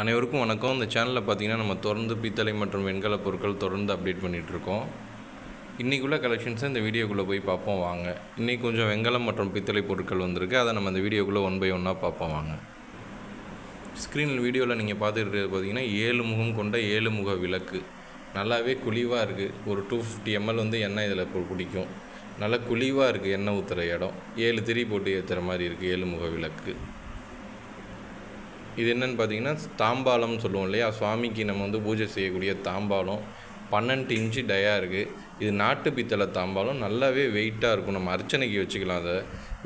அனைவருக்கும் வணக்கம். இந்த சேனலில் பார்த்தீங்கன்னா நம்ம தொடர்ந்து பித்தளை மற்றும் வெண்கல பொருட்கள் தொடர்ந்து அப்டேட் பண்ணிகிட்ருக்கோம் இன்றைக்குள்ள கலெக்ஷன்ஸை இந்த வீடியோக்குள்ளே போய் பார்ப்போம் வாங்க. இன்றைக்கி கொஞ்சம் வெங்கலம் மற்றும் பித்தளை பொருட்கள் வந்திருக்கு. அதை நம்ம இந்த வீடியோக்குள்ளே ஒன் பை ஒன்னாக பார்ப்போம் வாங்க. ஸ்க்ரீனில் வீடியோவில் நீங்கள் பார்த்துட்டு பார்த்தீங்கன்னா ஏழு முகம் கொண்ட ஏழு முக விளக்கு. நல்லாவே குழிவாக இருக்குது ஒரு டூ ஃபிஃப்டி எம்எல் வந்து எண்ணெய் இதில் பிடிக்கும். நல்லா குழிவாக இருக்குது எண்ணெய் ஊற்றுற இடம். ஏழு திரி போட்டு ஏற்றுற மாதிரி இருக்குது ஏழு முக விளக்கு. இது என்னன்னு பார்த்தீங்கன்னா தாம்பாளம்னு சொல்லுவோம் இல்லையா? சுவாமிக்கு நம்ம வந்து பூஜை செய்யக்கூடிய தாம்பாளம். பன்னெண்டு இன்ச்சு டயா இருக்குது இது நாட்டு பித்தளை தாம்பாளம். நல்லாவே வெயிட்டாக இருக்கும். நம்ம அர்ச்சனைக்கு வச்சுக்கலாம் அதை.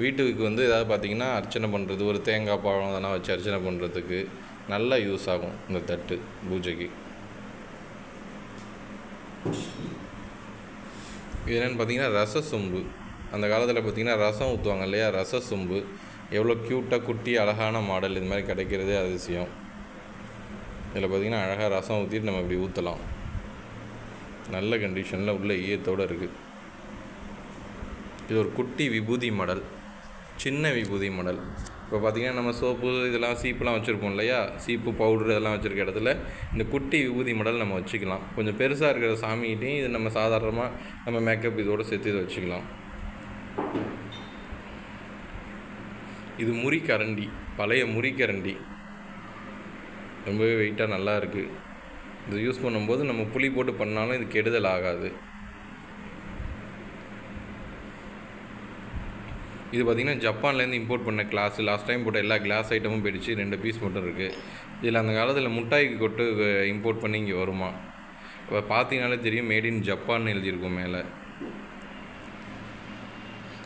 வீட்டுக்கு வந்து ஏதாவது பார்த்தீங்கன்னா அர்ச்சனை பண்ணுறது ஒரு தேங்காய் பழம் அதெல்லாம் வச்சு அர்ச்சனை பண்ணுறதுக்கு நல்லா யூஸ் ஆகும் இந்த தட்டு பூஜைக்கு. இது என்னென்னு பார்த்தீங்கன்னா ரச சொம்பு. அந்த காலத்தில் பார்த்தீங்கன்னா ரசம் ஊற்றுவாங்க இல்லையா? ரச சொம்பு. எவ்வளோ க்யூட்டாக குட்டி அழகான மாடல் இது மாதிரி கிடைக்கிறதே அதிசயம். இதில் பார்த்தீங்கன்னா அழகாக ரசம் ஊற்றிட்டு நம்ம இப்படி ஊற்றலாம் நல்ல கண்டிஷனில் உள்ள ஈயத்தோடு இருக்குது இது ஒரு குட்டி விபூதி மடல். சின்ன விபூதி மடல். இப்போ பார்த்தீங்கன்னா நம்ம சோப்பு இதெல்லாம் சீப்புலாம் வச்சுருப்போம் இல்லையா? சீப்பு பவுடர் இதெல்லாம் வச்சுருக்க இடத்துல இந்த குட்டி விபூதி மடல் நம்ம வச்சுக்கலாம். கொஞ்சம் பெருசாக இருக்கிற சாமிகிட்டையும் இது நம்ம சாதாரணமாக நம்ம மேக்கப் இதோடு சேர்த்து இதை வச்சுக்கலாம். இது முறி கரண்டி பழைய முறி கரண்டி. ரொம்பவே வெயிட்டாக நல்லா இருக்குது இது யூஸ் பண்ணும்போது நம்ம புளி போட்டு பண்ணாலும் இது கெடுதல் ஆகாது. இது பார்த்திங்கன்னா ஜப்பான்லேருந்து இம்போர்ட் பண்ண கிளாஸ் லாஸ்ட் டைம் போட்ட எல்லா கிளாஸ் ஐட்டமும் போயிடுச்சு. ரெண்டு பீஸ் மட்டும் இருக்குது இதில் அந்த காலத்தில் முட்டாய்க்கு கொட்டு இம்போர்ட் பண்ணி இங்கே வருமா? இப்போ பார்த்தீங்கனாலே தெரியும் மேட் இன் ஜப்பான் எழுதியிருக்கும் மேலே.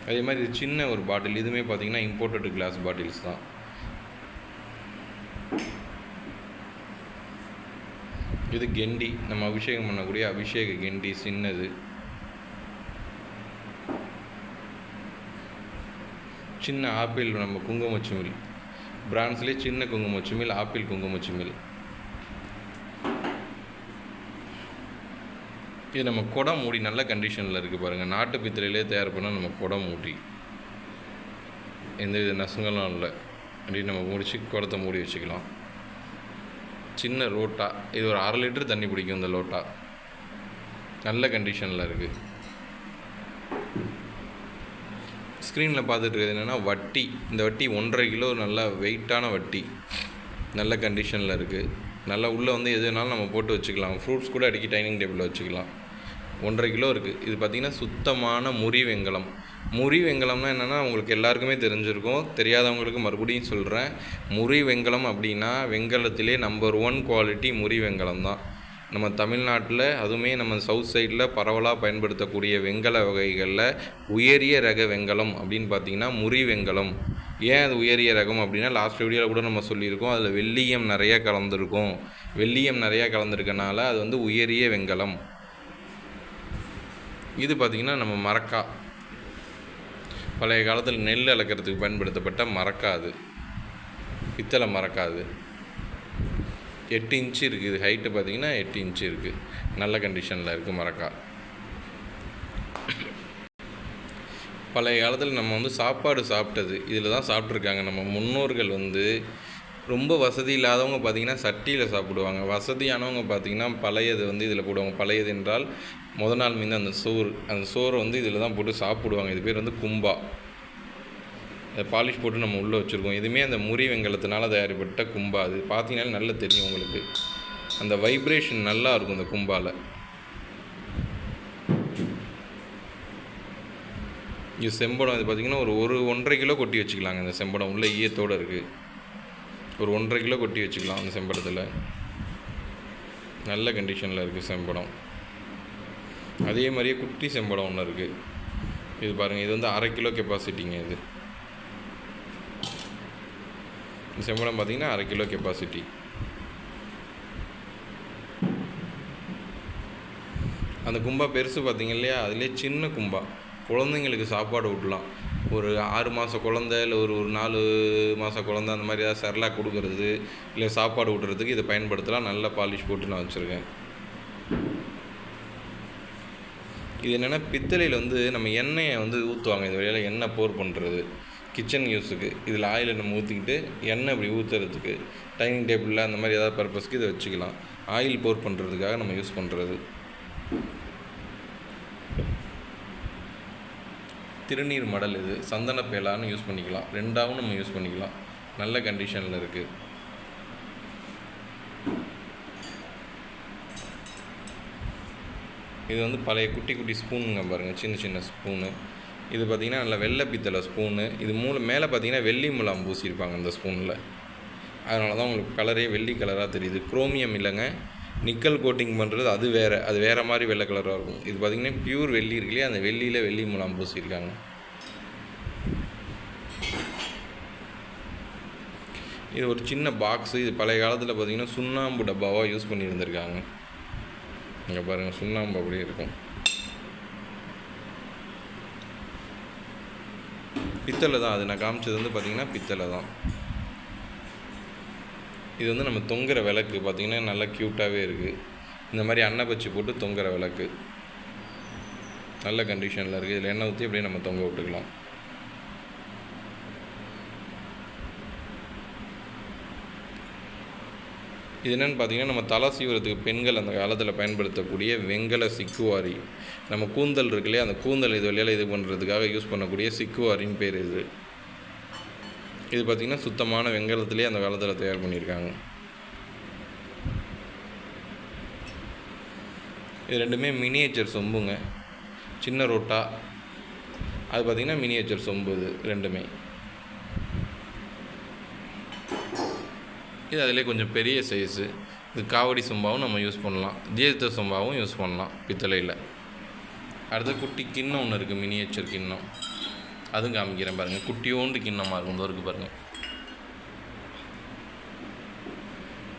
அதே மாதிரி இது சின்ன ஒரு பாட்டில் இதுவுமே பார்த்தீங்கன்னா இம்போர்ட்டட் கிளாஸ் பாட்டில்ஸ் தான். இது கெண்டி. நம்ம அபிஷேகம் பண்ணக்கூடிய அபிஷேக கெண்டி சின்னது. சின்ன ஆப்பிள் நம்ம குங்குமச்சிமில். பிரான்ஸ்லேயே சின்ன குங்குமச்சிமில் ஆப்பிள் குங்குமச்சிமில். இது நம்ம குடம் மூடி நல்ல கண்டிஷனில் இருக்குது பாருங்கள் நாட்டு பித்திரையிலே தயார் பண்ணால் நம்ம குடம் மூடி. எந்த வித நசுங்களும் இல்லை. அப்படின்னு நம்ம முடிச்சு குடத்தை மூடி வச்சுக்கலாம். சின்ன ரோட்டா இது ஒரு அரை லிட்டர் தண்ணி பிடிக்கும் இந்த லோட்டா நல்ல கண்டிஷனில் இருக்குது ஸ்க்ரீனில் பார்த்துட்டு என்னென்னா வட்டி. இந்த வட்டி ஒன்றரை கிலோ நல்ல வெயிட்டான வட்டி. நல்ல கண்டிஷனில் இருக்குது நல்லா உள்ளே வந்து எது வேணாலும் நம்ம போட்டு வச்சுக்கலாம். ஃப்ரூட்ஸ் கூட அடிக்கி டைனிங் டேபிளில் வச்சுக்கலாம். ஒன்றரை கிலோ இருக்குது இது பார்த்திங்கன்னா சுத்தமான முறி வெங்கலம். முறி வெங்கலம்னா என்னென்னா உங்களுக்கு எல்லாருக்குமே தெரிஞ்சிருக்கும். தெரியாதவங்களுக்கு மறுபடியும் சொல்கிறேன் முறி வெங்கலம் அப்படின்னா வெங்கலத்திலே நம்பர் ஒன் குவாலிட்டி முறி வெங்கலம் தான். நம்ம தமிழ்நாட்டில் அதுவுமே நம்ம சவுத் சைடில் பரவலாக பயன்படுத்தக்கூடிய வெங்கல வகைகளில் உயரிய ரக வெங்கலம் அப்படின்னு பார்த்தீங்கன்னா முறி வெங்கலம். ஏன் அது உயரிய ரகம் அப்படின்னா லாஸ்ட் வீடியோவில் கூட நம்ம சொல்லியிருக்கோம் அதில் வெள்ளியம் நிறையா கலந்துருக்கும். வெள்ளியம் நிறையா கலந்துருக்கனால அது வந்து உயரிய வெங்கலம். இது பார்த்திங்கன்னா நம்ம மரக்கா. பழைய காலத்தில் நெல் அளக்கிறதுக்கு பயன்படுத்தப்பட்ட மறக்காது பித்தளை மறக்காது எட்டு இன்ச்சு இருக்குது ஹைட்டு பார்த்திங்கன்னா எட்டு இன்ச்சு இருக்குது நல்ல கண்டிஷனில் இருக்குது மரக்கா. பழைய காலத்தில் நம்ம வந்து சாப்பாடு சாப்பிட்டது. இதில் தான் சாப்பிட்ருக்காங்க நம்ம முன்னோர்கள் வந்து ரொம்ப வசதி இல்லாதவங்க பார்த்திங்கன்னா சட்டியில் சாப்பிடுவாங்க. வசதியானவங்க பார்த்திங்கன்னா பழையது வந்து இதில் போடுவாங்க. பழையது என்றால் முத நாள் மீந்து அந்த சோறு. அந்த சோறை வந்து இதில் தான் போட்டு சாப்பிடுவாங்க. இது பேர் வந்து கும்பா. பாலிஷ் போட்டு நம்ம உள்ளே வச்சுருக்கோம். இதுவுமே அந்த முறி வெங்கலத்தினால தயாரிப்பட்ட கும்பா. அது பார்த்தீங்கன்னாலே நல்லா தெரியும் உங்களுக்கு. அந்த வைப்ரேஷன் நல்லா இருக்கும் இந்த கும்பாவில் இது செம்படம் இது பார்த்திங்கன்னா ஒரு ஒரு ஒன்றரை கிலோ கொட்டி வச்சுக்கலாங்க இந்த செம்படம். உள்ள ஈயத்தோடு இருக்குது ஒரு ஒன்றரை கிலோ கொட்டி வச்சுக்கலாம் அந்த செம்படத்தில். நல்ல கண்டிஷனில் இருக்குது செம்படம். அதே மாதிரியே குட்டி செம்படம் ஒன்று இருக்குது இது பாருங்கள் இது வந்து அரை கிலோ கெப்பாசிட்டிங்க இது. இந்த செம்படம் பார்த்திங்கன்னா அரை கிலோ கெப்பாசிட்டி அந்த கும்பா பெருசு பார்த்தீங்க இல்லையா? அதுலேயே சின்ன கும்பா. குழந்தைங்களுக்கு சாப்பாடு ஊட்டலாம். ஒரு ஆறு மாத குழந்த இல்லை ஒரு ஒரு நாலு மாத குழந்த அந்த மாதிரி ஏதாவது செரலாக் கொடுக்கறது இல்லை சாப்பாடு ஊட்டுறதுக்கு இதை பயன்படுத்தலாம். நல்ல பாலிஷ் போட்டு நான் வச்சுருக்கேன். இது என்னென்னா பித்தளையில் வந்து நம்ம எண்ணெயை வந்து ஊற்றுவாங்க இது வழியில் எண்ணெய் போர் பண்ணுறது கிச்சன் யூஸுக்கு இதில் ஆயிலை நம்ம ஊற்றிக்கிட்டு எண்ணெய் இப்படி ஊற்றுறதுக்கு டைனிங் டேபிளில் அந்த மாதிரி ஏதாவது பர்பஸ்க்கு இதை வச்சுக்கலாம். ஆயில் போர் பண்ணுறதுக்காக நம்ம யூஸ் பண்ணுறது திருநீர் மடல் இது. சந்தன பேலான்னு யூஸ் பண்ணிக்கலாம். ரெண்டாவும் நம்ம யூஸ் பண்ணிக்கலாம். நல்ல கண்டிஷனில் இருக்குது இது வந்து பழைய குட்டி குட்டி ஸ்பூனுங்க பாருங்கள் சின்ன சின்ன ஸ்பூனு. இது பார்த்திங்கன்னா நல்ல வெள்ளை பித்தளை ஸ்பூனு. இது மூணு மேலே பார்த்தீங்கன்னா வெள்ளி முலாம் பூசியிருப்பாங்க இந்த ஸ்பூனில். அதனால தான் உங்களுக்கு கலரே வெள்ளி கலராக தெரியுது. குரோமியம் இல்லைங்க. நிக்கல் கோட்டிங் பண்ணுறது அது வேறு. அது வேறு மாதிரி வெள்ளை கலராக இருக்கும். இது பார்த்திங்கன்னா பியூர் வெள்ளி இருக்குல்லையே? அந்த வெள்ளியில் வெள்ளி முலாம் பூசியிருக்காங்க. இது ஒரு சின்ன பாக்ஸு இது பழைய காலத்தில் பார்த்திங்கன்னா சுண்ணாம்பு டப்பாவாக யூஸ் பண்ணியிருந்திருக்காங்க. இங்கே பாருங்கள் சுண்ணாம்பு அப்படியே இருக்கும். பித்தளை தான். அது நான் காமிச்சது வந்து பார்த்திங்கன்னா பித்தளை தான். இது வந்து நம்ம தொங்குற விளக்கு. பார்த்திங்கன்னா நல்லா க்யூட்டாகவே இருக்குது இந்த மாதிரி அன்னை பச்சி போட்டு தொங்குற விளக்கு. நல்ல கண்டிஷனில் இருக்குது இதில் எண்ணெய் ஊற்றி அப்படியே நம்ம தொங்க விட்டுக்கலாம். இது என்னென்னு பார்த்தீங்கன்னா நம்ம தலை சீவுறதுக்கு பெண்கள் அந்த காலத்தில் பயன்படுத்தக்கூடிய வெங்கல சிக்குவாரி. நம்ம கூந்தல் இருக்கு இல்லையா அந்த கூந்தல் இது வழியால் இது பண்ணுறதுக்காக யூஸ் பண்ணக்கூடிய சிக்குவாரின்னு பேர் இது. இது பார்த்திங்கன்னா சுத்தமான வெங்கலத்திலே அந்த காலத்தில் தயார் பண்ணியிருக்காங்க. இது ரெண்டுமே மினியேச்சர் சொம்புங்க. சின்ன ரோட்டா. அது பார்த்திங்கன்னா மினியேச்சர் சொம்பு இது ரெண்டுமே. இது அதிலே கொஞ்சம் பெரிய சைஸு இது காவடி சொம்பாவும் நம்ம யூஸ் பண்ணலாம். தீர்த்த சொம்பாவும் யூஸ் பண்ணலாம் பித்தளையில். அடுத்து குட்டி கிண்ணம் ஒன்று இருக்குது மினியேச்சர் கிண்ணம். அதுவும் காமிக்கிறேன் பாருங்கள் குட்டியோண்டு கிண்ணமாக இருக்கும். இந்த இருக்குது பாருங்கள்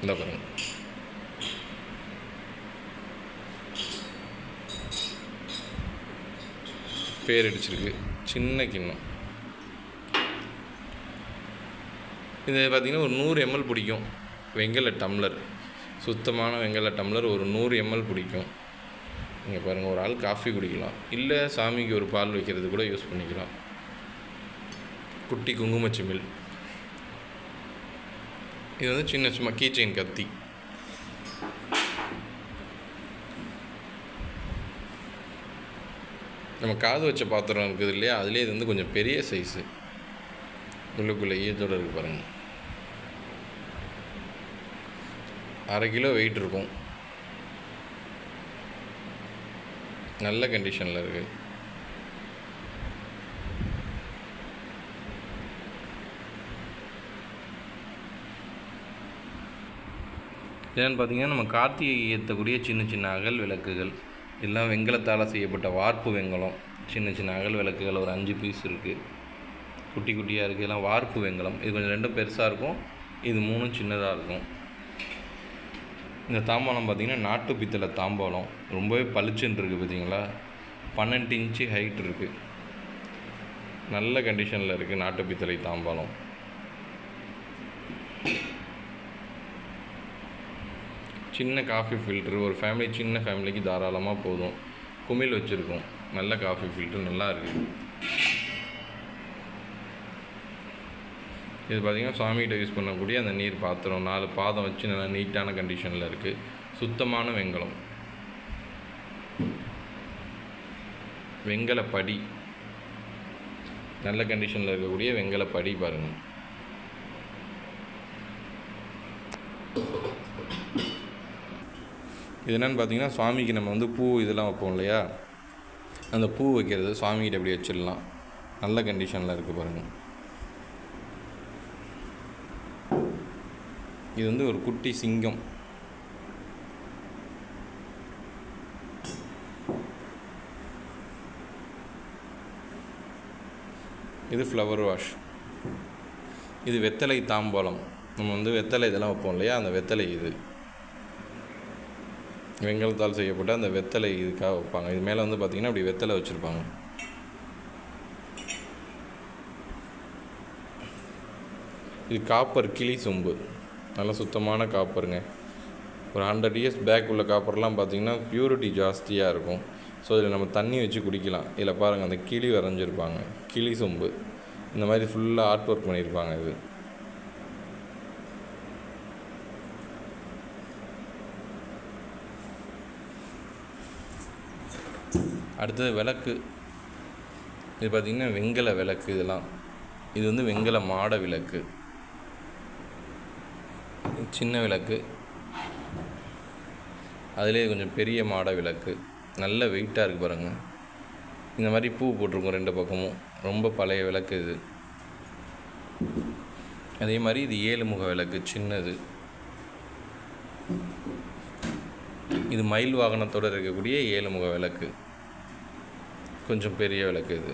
இந்த பாருங்கள் பேர் அடிச்சிருக்கு சின்ன கிண்ணம். இது பார்த்திங்கன்னா ஒரு நூறு எம்எல் பிடிக்கும். வெங்கல டம்ளர். சுத்தமான வெங்கல டம்ளர் ஒரு நூறு எம்எல் பிடிக்கும். நீங்கள் பாருங்கள் ஒரு ஆள் காஃபி குடிக்கலாம். இல்லை சாமிக்கு ஒரு பால் வைக்கிறது கூட யூஸ் பண்ணிக்கலாம். குட்டி குங்குமச்சிமில். இது வந்து சின்ன சும்மா கீச்சைன் கத்தி. நம்ம காது வச்ச பாத்திரம் இருக்குது இல்லையா? அதுலேயே இது வந்து கொஞ்சம் பெரிய சைஸு உள்ளுக்குள்ளே ஈயத்தோடு இருக்குது பாருங்கள் அரை கிலோ வெயிட் இருக்கும். நல்ல கண்டிஷனில் இருக்குது என்னென்னு பார்த்தீங்கன்னா நம்ம கார்த்திகை ஏற்றக்கூடிய சின்ன சின்ன அகல் விளக்குகள் எல்லாம் வெங்கலத்தால் செய்யப்பட்ட வார்ப்பு வெங்கலம். சின்ன சின்ன அகல் விளக்குகள் ஒரு அஞ்சு பீஸ் இருக்குது குட்டி குட்டியாக இருக்குது எல்லாம் வார்ப்பு வெங்கலம். இது கொஞ்சம் ரெண்டும் பெருசாக இருக்கும். இது மூணும் சின்னதாக இருக்கும். இந்த தாம்பாளம் பார்த்திங்கன்னா நாட்டு பித்தளை தாம்பாளம். ரொம்பவே பளிச்சுன்னு இருக்குது பார்த்தீங்களா பன்னெண்டு இன்ச்சு ஹைட் இருக்குது நல்ல கண்டிஷனில் இருக்குது நாட்டு பித்தளை தாம்பாளம். சின்ன காஃபி ஃபில்ட்ரு ஒரு ஃபேமிலி சின்ன ஃபேமிலிக்கு தாராளமாக போதும். குமிழ் வச்சுருக்கோம். நல்ல காஃபி ஃபில்ட்ரு நல்லா இருக்குது இது பார்த்திங்கன்னா சாமிகிட்ட யூஸ் பண்ணக்கூடிய அந்த நீர் பாத்திரம் நாலு பாதம் வச்சு நல்லா நீட்டான கண்டிஷனில் இருக்குது சுத்தமான வெங்கலம். வெங்கல படி நல்ல கண்டிஷனில் இருக்கக்கூடிய வெங்கல படி பாருங்கள் இது என்னென்னு பார்த்தீங்கன்னா சுவாமிக்கு நம்ம வந்து பூ இதெல்லாம் வைப்போம் இல்லையா? அந்த பூ வைக்கிறது சுவாமிகிட்ட எப்படி வச்சிடலாம்? நல்ல கண்டிஷனில் இருக்குது பாருங்கள் இது வந்து ஒரு குட்டி சிங்கம். இது ஃப்ளவர் வாஷ் இது வெத்தலை தாம்பாளம். நம்ம வந்து வெத்தலை இதெல்லாம் வைப்போம் இல்லையா? அந்த வெத்தலை இது. வெங்கலத்தால் செய்யப்பட்ட அந்த வெத்தலை இதுக்காக வைப்பாங்க. இது மேலே வந்து பார்த்திங்கன்னா அப்படி வெத்தலை வச்சுருப்பாங்க. இது காப்பர் கிளி சொம்பு. நல்ல சுத்தமான காப்பருங்க. ஒரு ஹண்ட்ரட் இயர்ஸ் பேக் உள்ள காப்பர்லாம் பார்த்திங்கன்னா ப்யூரிட்டி ஜாஸ்தியாக இருக்கும். ஸோ இதில் நம்ம தண்ணி வச்சு குடிக்கலாம். இதில் பாருங்கள் அந்த கிளி வரைஞ்சிருப்பாங்க. கிளி சொம்பு. இந்த மாதிரி ஃபுல்லாக ஆர்ட் ஒர்க் பண்ணியிருப்பாங்க இது. அடுத்தது விளக்கு. இது பார்த்திங்கன்னா வெங்கல விளக்கு இதெல்லாம். இது வந்து வெங்கல மாட விளக்கு. சின்ன விளக்கு. அதிலே கொஞ்சம் பெரிய மாட விளக்கு. நல்ல வெயிட்டாக இருக்குது பாருங்கள் இந்த மாதிரி பூ போட்டிருக்கும் ரெண்டு பக்கமும். ரொம்ப பழைய விளக்கு இது. அதே மாதிரி இது ஏழு முக விளக்கு சின்னது. இது மயில் வாகனத்தோடு இருக்கக்கூடிய ஏழு முக விளக்கு. கொஞ்சம் பெரிய விளக்கு இது.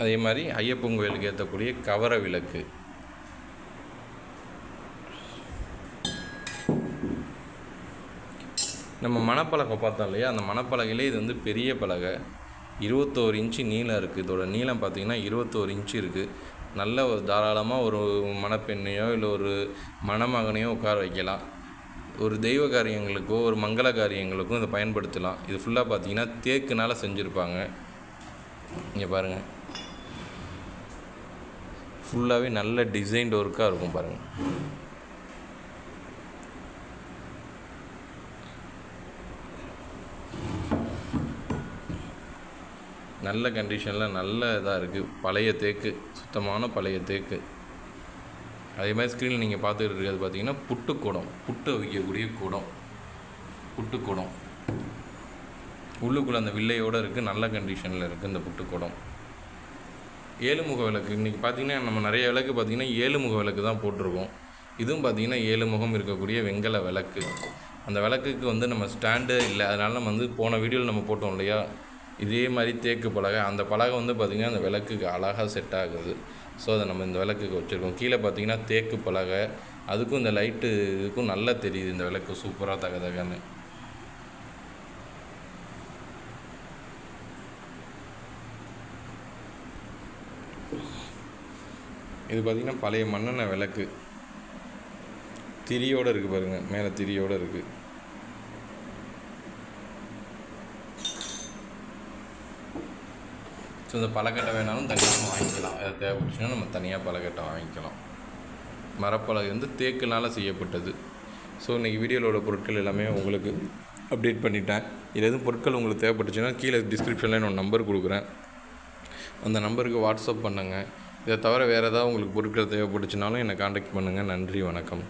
அதே மாதிரி ஐயப்பன் கோயிலுக்கு ஏற்றக்கூடிய கவர விளக்கு. நம்ம மணப்பலகை பார்த்தோம் இல்லையா? அந்த மணப்பலகையிலே இது வந்து பெரிய பலகை. இருபத்தோரு இன்ச்சு நீளம் இருக்குது இதோட நீளம் பார்த்தீங்கன்னா இருபத்தோரு இன்ச்சு இருக்குது நல்ல ஒரு தாராளமாக ஒரு மணப்பெண்ணையோ இல்லை ஒரு மணமகனையோ உட்கார வைக்கலாம். ஒரு தெய்வ காரியங்களுக்கோ ஒரு மங்கள காரியங்களுக்கும் இதை பயன்படுத்தலாம். இது ஃபுல்லாக பார்த்தீங்கன்னா தேக்குனால் செஞ்சுருப்பாங்க. இங்கே பாருங்கள் ஃபுல்லாகவே நல்ல டிசைன்டு ஒர்க்காக இருக்கும் பாருங்கள் நல்ல கண்டிஷனில் நல்ல இதாக இருக்குது பழைய தேக்கு சுத்தமான பழைய தேக்கு. அதே மாதிரி ஸ்க்ரீனில் நீங்கள் பார்த்துக்கிட்டு இருக்கிறது பார்த்தீங்கன்னா புட்டு குடம் புட்டு வைக்கக்கூடிய குடம். புட்டு குடம் உள்ளுக்குள்ளே அந்த வில்லையோடு இருக்குது நல்ல கண்டிஷனில் இருக்குது இந்த புட்டு குடம் ஏழு முக விளக்கு. இன்றைக்கி பார்த்தீங்கன்னா நம்ம நிறைய விளக்கு பார்த்தீங்கன்னா ஏழு முக விளக்கு தான் போட்டிருக்கோம். இதுவும் பார்த்தீங்கன்னா ஏழு முகம் இருக்கக்கூடிய வெங்கல விளக்கு. அந்த விளக்குக்கு வந்து நம்ம ஸ்டாண்டு இல்லை. அதனால் நம்ம வந்து போன வீடியோவில் நம்ம போட்டோம் இல்லையா? இதே மாதிரி தேக்கு பலகை. அந்த பலகை வந்து பார்த்திங்கன்னா அந்த விளக்குக்கு அழகாக செட் ஆகுது. ஸோ அதை நம்ம இந்த விளக்குக்கு வச்சுருக்கோம். கீழே பார்த்தீங்கன்னா தேக்கு பலகை. அதுக்கும் இந்த லைட்டு இதுக்கும் நல்லா தெரியுது இந்த விளக்கு. சூப்பராக தக தகன்னு. இது பார்த்திங்கன்னா பழைய மண்ணெண்ணெய் விளக்கு. திரியோடு இருக்குது பாருங்கள் மேலே திரியோடு இருக்குது ஸோ இந்த பழக்கட்டை வேணாலும் தனியாக வாங்கிக்கலாம். அது தேவைப்பட்டுச்சுன்னா நம்ம தனியாக பழக்கட்டை வாங்கிக்கலாம். மரப்பலகை வந்து தேக்குனால் செய்யப்பட்டது. ஸோ இன்றைக்கி வீடியோவில் உள்ள பொருட்கள் எல்லாமே உங்களுக்கு அப்டேட் பண்ணிட்டேன். இது எதுவும் பொருட்கள் உங்களுக்கு தேவைப்பட்டுச்சுன்னா கீழே டிஸ்கிரிப்ஷனில் நான் நம்பர் கொடுக்குறேன். அந்த நம்பருக்கு வாட்ஸ்அப் பண்ணுங்கள் இதை தவிர வேறு ஏதாவது உங்களுக்கு பொருட்கள் தேவைப்பட்டுச்சுனாலும் என்னை காண்டாக்ட் பண்ணுங்கள் நன்றி வணக்கம்.